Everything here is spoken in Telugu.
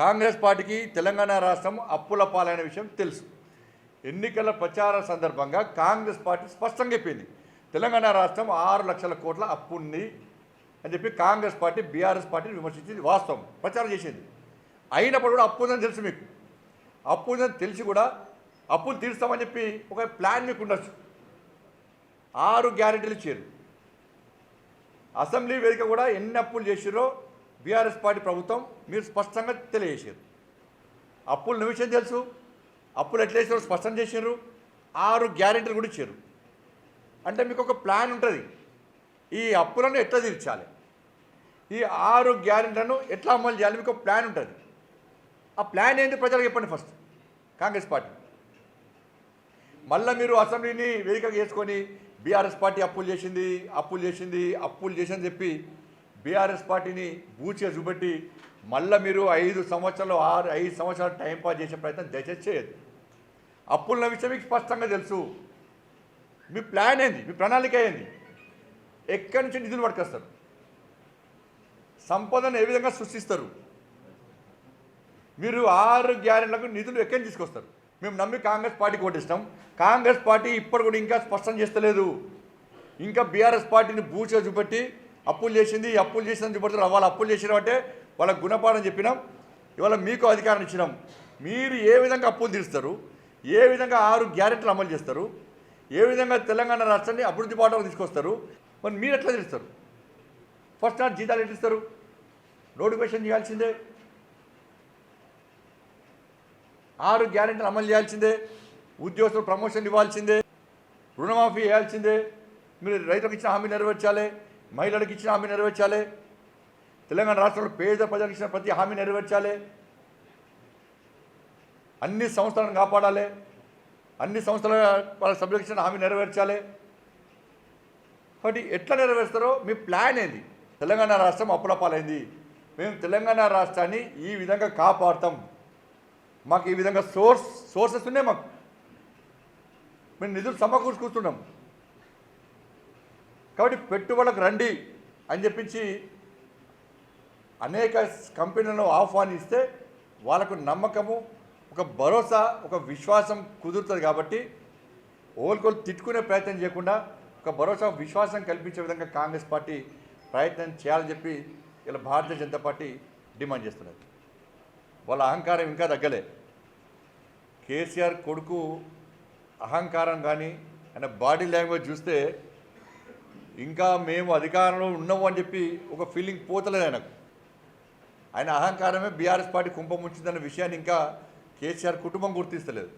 కాంగ్రెస్ పార్టీకి తెలంగాణ రాష్ట్రం అప్పుల పాలైన విషయం తెలుసు. ఎన్నికల ప్రచార సందర్భంగా కాంగ్రెస్ పార్టీ స్పష్టంగా చెప్పింది. తెలంగాణ రాష్ట్రం ఆరు లక్షల కోట్ల అప్పు ఉంది అని చెప్పి కాంగ్రెస్ పార్టీ బీఆర్ఎస్ పార్టీని విమర్శించింది వాస్తవం. ప్రచారం చేసింది. అయినప్పుడు కూడా అప్పు ఉందని తెలుసు మీకు. అప్పు ఉందని తెలిసి కూడా అప్పులు తీరుస్తామని చెప్పి ఒక ప్లాన్ మీకు ఉండొచ్చు. ఆరు గ్యారెంటీలు ఇచ్చారు. అసెంబ్లీ వేదిక కూడా ఎన్ని అప్పులు చేసిరో బీఆర్ఎస్ పార్టీ ప్రభుత్వం మీరు స్పష్టంగా తెలియజేశారు. అప్పుల విషయం తెలుసు అప్పులు ఎట్లా చేసారో స్పష్టం చేశారు ఆరు గ్యారెంటీలు కూడా ఇచ్చారు. అంటే మీకు ఒక ప్లాన్ ఉంటుంది ఈ అప్పులను ఎట్లా తీర్చాలి ఈ ఆరు గ్యారెంటీలను ఎట్లా అమలు చేయాలి మీకు ఒక ప్లాన్ ఉంటుంది. ఆ ప్లాన్ ఏంటి ప్రజలకు చెప్పండి ఫస్ట్ కాంగ్రెస్ పార్టీ. మళ్ళీ మీరు అసెంబ్లీని వేదికగా చేసుకొని బీఆర్ఎస్ పార్టీ అప్పులు చేసింది అప్పులు చేసింది అప్పులు చేసిందని చెప్పి బీఆర్ఎస్ పార్టీని బూచిగా చూపెట్టి మళ్ళీ మీరు ఐదు సంవత్సరాలు ఆరు ఐదు సంవత్సరాలు టైంపాస్ చేసే ప్రయత్నం దయచేసి చేయదు అప్పుల విషయం మీకు స్పష్టంగా తెలుసు. మీ ప్లాన్ ఏంది? మీ ప్రణాళిక ఏంది? ఎక్కడి నుంచి నిధులు పట్టుకొస్తారు? సంపదను ఏ విధంగా సృష్టిస్తారు? మీరు ఆరు గ్యారెంట్లకు నిధులు ఎక్కడి తీసుకొస్తారు? మేము నమ్మి కాంగ్రెస్ పార్టీకి ఓటిస్తాం కాంగ్రెస్ పార్టీ ఇప్పటి కూడా ఇంకా స్పష్టం చేస్తలేదు. ఇంకా బీఆర్ఎస్ పార్టీని బూచిగా చూపెట్టి అప్పులు చేసింది అప్పులు చేసిందని చూపెడతారు వాళ్ళు అప్పులు చేసిన అంటే వాళ్ళకు గుణపాఠం చెప్పినాం. ఇవాళ మీకు అధికారం ఇచ్చినాం. మీరు ఏ విధంగా అప్పులు తీరుస్తారు? ఏ విధంగా ఆరు గ్యారెంటీలు అమలు చేస్తారు? ఏ విధంగా తెలంగాణ రాష్ట్రాన్ని అభివృద్ధి పాఠం తీసుకొస్తారు? మరి మీరు ఎట్లా తెలుస్తారు ఫస్ట్ నాట్ జీతాలు ఎట్లా ఇస్తారు? నోటిఫికేషన్ చేయాల్సిందే. ఆరు గ్యారెంటీలు అమలు చేయాల్సిందే. ఉద్యోగస్తులు ప్రమోషన్ ఇవ్వాల్సిందే. రుణమాఫీ చేయాల్సిందే. మీరు రైతులకు ఇచ్చిన హామీ నెరవేర్చాలి. మహిళలకు ఇచ్చిన హామీ నెరవేర్చాలి. తెలంగాణ రాష్ట్రంలో పేద ప్రజలకు ఇచ్చిన ప్రతి హామీ నెరవేర్చాలి. అన్ని సంస్థలను కాపాడాలి. అన్ని సంస్థల వాళ్ళ సభ్యులకు ఇచ్చిన హామీ నెరవేర్చాలి. కాబట్టి ఎట్లా నెరవేరుస్తారో మీ ప్లాన్ ఏంది? తెలంగాణ రాష్ట్రం అప్పులపాలైంది. మేము తెలంగాణ రాష్ట్రాన్ని ఈ విధంగా కాపాడుతాం. మాకు ఈ విధంగా సోర్స్ సోర్సెస్ ఉన్నాయి మాకు. మేము నిధులు సమకూర్చుకుంటున్నాం. కాబట్టి పెట్టుబడులకు రండి అని చెప్పించి అనేక కంపెనీలను ఆహ్వానిస్తే వాళ్ళకు నమ్మకము ఒక భరోసా ఒక విశ్వాసం కుదురుతుంది కాబట్టి ఓల్కోలు తిట్టుకునే ప్రయత్నం చేయకుండా ఒక భరోసా విశ్వాసం కల్పించే విధంగా కాంగ్రెస్ పార్టీ ప్రయత్నం చేయాలని చెప్పి ఇలా భారతీయ జనతా పార్టీ డిమాండ్ చేస్తున్నది. వాళ్ళ అహంకారం ఇంకా తగ్గలే. కేసీఆర్ కొడుకు అహంకారం కానీ ఆయన బాడీ లాంగ్వేజ్ చూస్తే ఇంకా మేము అధికారంలో ఉన్నాము అని చెప్పి ఒక ఫీలింగ్ పోతలేదు ఆయనకు. ఆయన అహంకారమే బీఆర్ఎస్ పార్టీ కుంభం ఉంచిందన్న విషయాన్ని ఇంకా కేసీఆర్ కుటుంబం గుర్తిస్తలేదు.